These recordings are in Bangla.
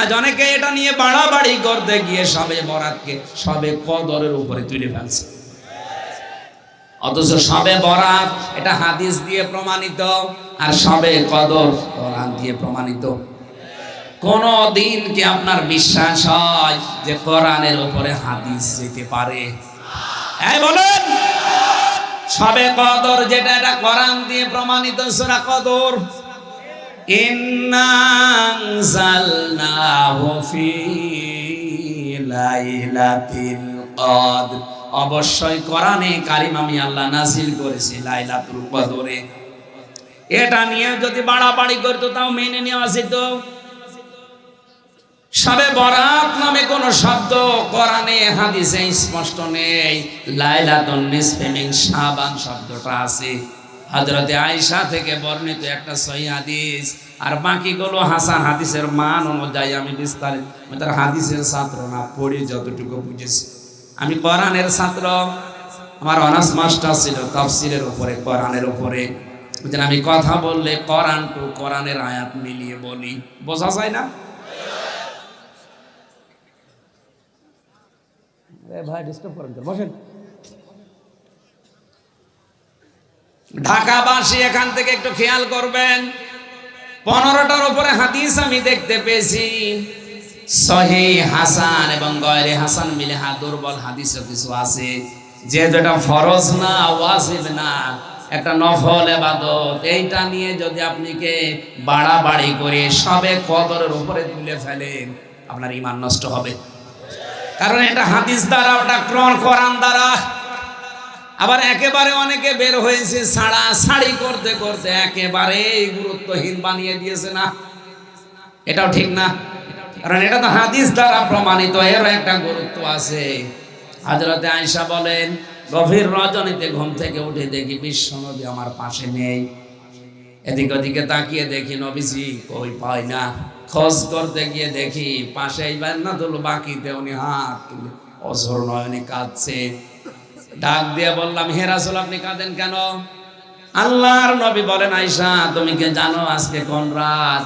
আজ অনেকে এটা নিয়ে বাড়াবাড়ি করতে গিয়ে সবে বরাতকে, সবে কদরের উপরে তুলে ফেলছে। অথচ সবে বরাত, এটা হাদিস দিয়ে প্রমাণিত, আর সবে কদর কোরআন দিয়ে প্রমাণিত। কোন দিন কি আপনার বিশ্বাস হয় যে কোরআনের উপরে হাদিস যেতে পারে? বলেন! সবে কদর যেটা, এটা কোরআন দিয়ে প্রমাণিত, সূরা কদর। অবশ্যই কোরআনে কারিম আমি আল্লাহ নাজিল করেছি লাইলাতুল কদরে। এটা নিয়ে যদি বাড়াবাড়ি করতো তাও মেনে নেওয়া যেত। সবে বরাত নামে কোন শব্দ কোরআনে, হাদিসে স্পষ্ট নেই। লাইলাতুন নিসফে মিন শাবান শব্দটা আছে। হযরতে আয়সা থেকে বর্ণিত একটা সহিহ হাদিস। আর বাকিগুলো হাসান হাদিসের মান অনুযায়ী আমি বিস্তারিত আমি তার হাদিসের ছাত্র না, পড়ি যতটুকু বুঝেছি। আমি কোরআনের ছাত্র। আমার অনার্স মাস্টার ছিল তাফসিরের উপরে, কোরআনের উপরে। বুঝলেন আমি কথা বললে কোরআন টু কোরআনের আয়াত মিলিয়ে বলি। বোঝা যায় না? ভাই ডিস্টার্ব করেন বসেন। ঢাকাবাসী এখান থেকে একটু খেয়াল করবেন। পনেরোটার উপরে হাদিস আমি দেখতে পেয়েছি। সহি হাসান এবং গয়রে হাসান মিলে হা, দুর্বল হাদিসও কিছু আছে। যে যেটা ফরজ না, ওয়াজিব না, একটা নফল এবাদত এইটা নিয়ে যদি আপনি কে বাড়াবাড়ি করে সবে কদরের উপরে তুলে ফেলেন, আপনার ইমান নষ্ট হবে। কারণ এটা হাদিস দ্বারা, ওটা কোরআন দ্বারা আবার একেবারে অনেকে বের হয়েছে ছাড়া ছাড়ি করতে করতে একেবারে গুরুত্বহীন বানিয়ে দিয়েছে না। এটাও ঠিক না। কারণ এটা তো হাদিস দ্বারা প্রমাণিত, এরও একটা গুরুত্ব আছে। হাজরতে আয়সা বলেন, গভীর রজনীতে ঘুম থেকে উঠে দেখি বিশ্ব নবী আমার পাশে নেই। এদিক ওদিকে তাকিয়ে দেখি নবীজি কই পাই না। খোঁজ করতে গিয়ে দেখি পাশে এইবার না তুলো বাকিতে উনি হাত তুলে অঝর নয়নে কাঁদছে। ডাক দিয়ে বললাম হেরাসুল আপনি কাঁদেন কেন? আল্লাহর নবী বলেন আয়সা তুমি কে জানো আজকে কোন রাত?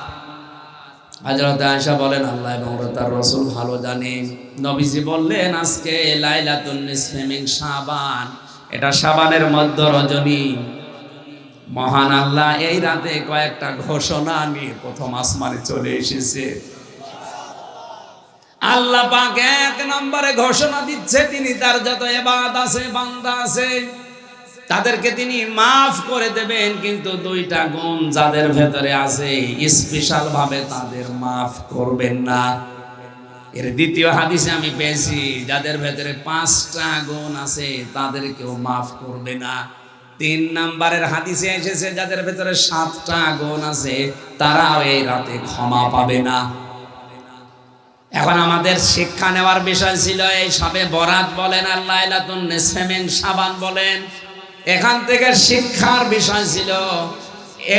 হজরত আয়সা বলেন, আল্লাহ এবং তার রসুল ভালো জানেন নবীজি বললেন, আজকে লাইলাতুন নিসফে মিন শাবান, এটা শাবানের মধ্য রজনী। মহান আল্লাহ, এই রাতে কয়েকটা ঘোষণা নিয়ে প্রথম আসমানে চলে এসেছে। আল্লাহ পাক এক নম্বরে ঘোষণা দিচ্ছে, তিনি তার যত এবাদ আছে, বান্দা আছে, তাদেরকে তিনি মাফ করে দেবেন, কিন্তু দুইটা গুণ যাদের ভেতরে আছে স্পেশাল ভাবে তাদের মাফ করবেন না। এর দ্বিতীয় হাদিসে আমি পেয়েছি, যাদের ভেতরে পাঁচটা গুণ আছে, তাদেরকেও মাফ করবে না। তিন নাম্বারের হাদিসে এসেছে, যাদের ভেতরে সাতটা গুণ আছে, তারাও এই রাতে ক্ষমা পাবে না। এখন আমাদের শিক্ষা নেওয়ার বিষয় ছিল এই সবে বরাত বলেন লাইলাতুন সাবান বলেন। এখান থেকে শিক্ষার বিষয় ছিল,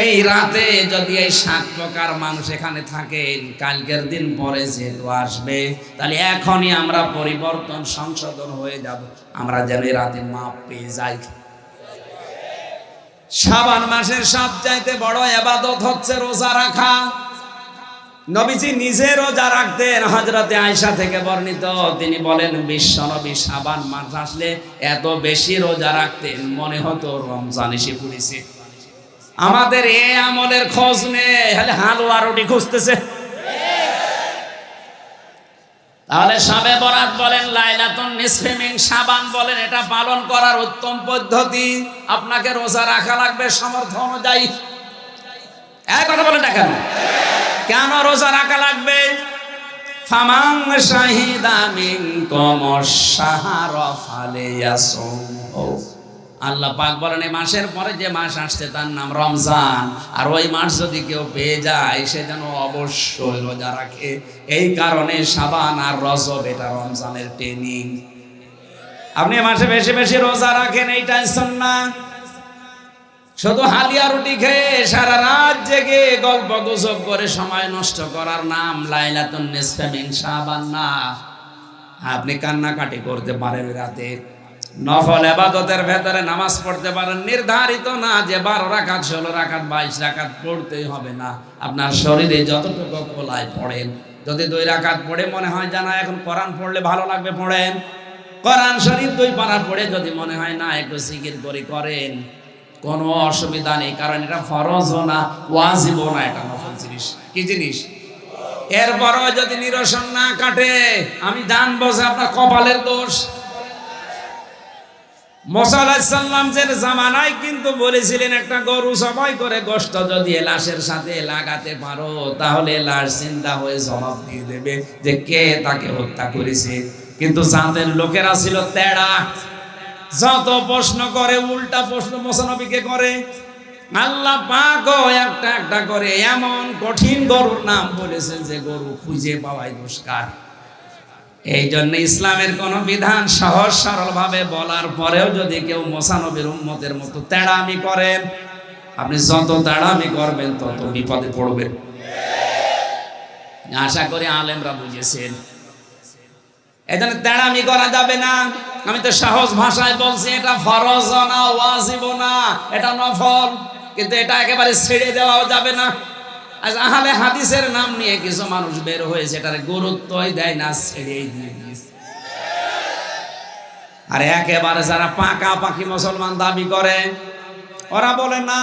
এই রাতে যদি এই সাত প্রকার মানুষ এখানে থাকেন, কালকের দিন পরে যেহেতু আসবে, তাহলে এখনই আমরা পরিবর্তন, সংশোধন হয়ে যাব। আমরা যেন এই রাতে মাপ পেয়ে যাই। সাবান মাসের সবচাইতে বড় এবাদত হচ্ছে রোজা রাখা। নবীজি নিজে রোজা রাখতেন। হজরতে আয়সা থেকে বর্ণিত, তিনি বলেন, বিশ্ব নবী সাবান মাস আসলে এত বেশি রোজা রাখতেন, মনে হতো রমজান এসে পড়েছে। আমাদের এ আমলের খোঁজ নেই হালুয়া রুটি খুঁজতেছে। তাহলে সাবে বরাত বলেন, লাইলাতুন নিসফেমিং সাবান বলেন, এটা পালন করার উত্তম পদ্ধতি। আপনাকে রোজা রাখা লাগবে সামর্থ্য অনুযায়ী। এক কথা বলেন না কেন? কেন রোজা রাখা লাগবে? আল্লাহ পাক বলেন এই মাসের পরে যে মাস আসছে তার নাম রমজান। আর ওই মাস যদি কেউ পেয়ে যায়, সে যেন অবশ্যই রোজা রাখে। এই কারণে সাবান আর রজব এটা রমজানের ট্রেনিং আপনি মাসে বেশি বেশি রোজা রাখেন, এইটাই না শুধু হালিয়া রুটি খেয়ে সারা জেগে গল্প গুজব করে সময় নষ্ট করার নাম লাইলাতুন নিসফেমিন না। আপনি কান্নাকাটি করতে পারেন রাতে। নফল এবাদতের ভেতরে নামাজ পড়তে পারেন। নির্ধারিত না যে বারো রাখাত ষোলো রাখাত বাইশ রাখাত পড়তেই হবে না। আপনার শরীরে যতটুকু খোলায় পড়েন। যদি দুই রাখাত পড়ে মনে হয় জানা এখন কোরআন পড়লে ভালো লাগবে, পড়েন। কোরআন শরীফ দুই পারা পড়ে যদি মনে হয় না, একটু সিকির করি করেন। কোনো অসুবিধা নেই, কারণ এটা ফরজও না, ওয়াজিবও না এটা নফল জিনিস। কি জিনিস? এরপরও যদি নিরসন না কাটে, আমি জানব যে আপনার কপালের দোষ। যে জামানায় কিন্তু বলেছিলেন, একটা গরু সবাই করে গোষ্ঠ যদি লাশের সাথে লাগাতে পারো, তাহলে লাশ চিন্তা হয়ে জবাব দিয়ে দেবে যে কে তাকে হত্যা করেছে। কিন্তু জাতের লোকেরা ছিল তেড়া। যত প্রশ্ন করে, উল্টা প্রশ্ন মোসানবীকে করে। আল্লাহ পাকও একটা একটা করে এমন কঠিন গরুর নাম বলেছেন যে গরু খুঁজে পাওয়াই দুষ্কার। এই জন্য ইসলামের কোন বিধান সহজ সরল ভাবে বলার পরেও যদি কেউ মোসানবীর উম্মতের মতো তেড়ামি করেন আপনি যত তেড়ামি করবেন তত বিপদে পড়বেন। আশা করি আলেমরা বুঝেছেন। এই জন্য তেড়ামি করা যাবে না। আমি তো সহজ ভাষায় বলছি, এটা ফরজ না, ওয়াজিব না, এটা নফল। কিন্তু এটা একেবারে ছেড়ে দেওয়াও যাবে না। আজ আহলে হাদিসের নাম নিয়ে কিছু মানুষ বের হয়েছে, এটার গুরুত্বই দেয় না, ছেড়েই দিয়ে দিয়েছে। আর একেবারে যারা পাকা পাখি মুসলমান দাবি করে, ওরা বলে, না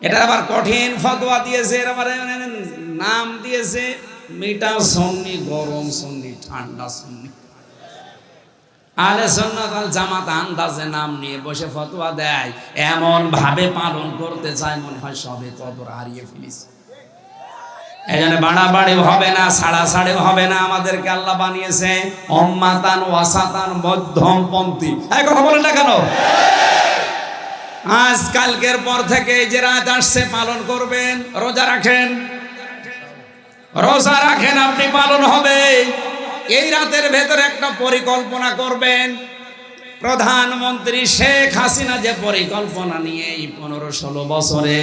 এটা আবার কঠিন ফতোয়া দিয়েছে, এর আবার নাম দিয়েছে। মিঠা সন্নি, গরম সন্নি, ঠান্ডা সন্নি। আলে সন্ন্যত জামাত আন্দাজে নাম নিয়ে বসে ফতোয়া দেয় এমন ভাবে পালন করতে চায় মনে হয় সবে কদর হারিয়ে ফেলিস বাড়াবাড়িও হবে না ছাড়া ছাড়িও হবে না, আমাদেরকে আল্লাহ বানিয়েছে অম্মাতান, ওয়াসাতান মধ্যম পন্থী এই কথা বলেন না কেন? আজ কালকের পর থেকে যে রাত আসছে, পালন করবেন, রোজা রাখেন। রোজা রাখেন, আপনি পালন হবে। এই রাতের ভেতরে একটা পরিকল্পনা করবেন। প্রধানমন্ত্রী শেখ হাসিনা যে পরিকল্পনা নিয়ে এই পনেরো ষোলো বছরে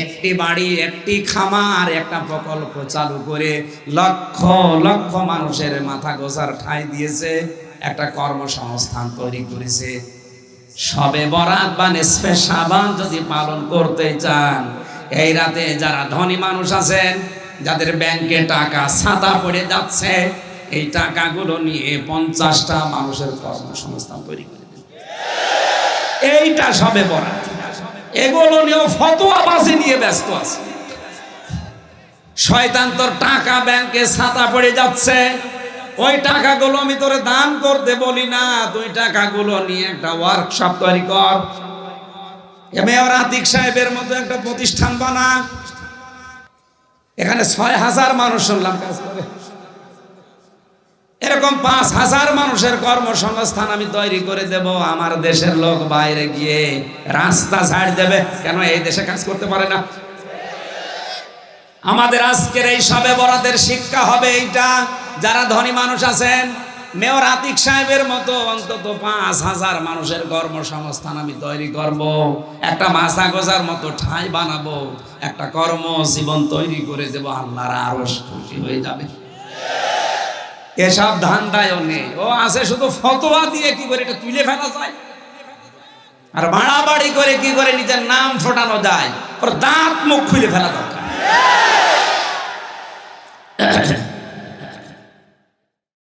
একটি বাড়ি, একটি খামার, একটা প্রকল্প চালু করে লক্ষ লক্ষ মানুষের মাথা গোছার ঠাঁই দিয়েছে, একটা কর্মসংস্থান তৈরি করেছে। সবে বরাত বা নেসফে যদি পালন করতে চান, এই রাতে যারা ধনী মানুষ আছেন যাদের ব্যাংকে টাকা ছাতা পড়ে যাচ্ছে, এই টাকাগুলো নিয়ে পঞ্চাশটা মানুষের কর্মসংস্থান তৈরি করে দিন এইটা সবে বরাত এগুলো নিয়েও ফতোয়াবাজি নিয়ে ব্যস্ত আছে। শয়তান তোর টাকা ব্যাংকে ছাতা পড়ে যাচ্ছে, ওই টাকাগুলো আমি তোরে দান করতে বলি না, তুই টাকাগুলো নিয়ে একটা ওয়ার্কশপ তৈরি কর। মেয়র আতিক সাহেবের মতো একটা প্রতিষ্ঠান বানা। এখানে ছয় হাজার মানুষ শুনলাম কাজ করে। এরকম পাঁচ হাজার মানুষের কর্মসংস্থান আমি তৈরি করে দেব, আমার দেশের লোক বাইরে গিয়ে রাস্তা ছাড় দেবে। কেন এই দেশে কাজ করতে পারে না? আমাদের আজকের এই সবে বড়দের শিক্ষা হবে এইটা। যারা ধনী মানুষ আছেন মেয়র আতিক সাহেবের মতো অন্তত পাঁচ হাজার মানুষের কর্মসংস্থান আমি তৈরি করব। একটা মাথা গোজার মতো ঠাঁই বানাবো, একটা কর্ম জীবন তৈরি করে দেবো, আল্লাহর আরও খুশি হয়ে যাবে। এসব ধান্দায়ও নেই। ও আছে শুধু ফতোয়া দিয়ে কি করে এটা তুলে ফেলা যায়? আর বাড়াবাড়ি করে কি করে নিজের নাম ফোটানো যায়? ওর দাঁত মুখ খুলে ফেলা দরকার।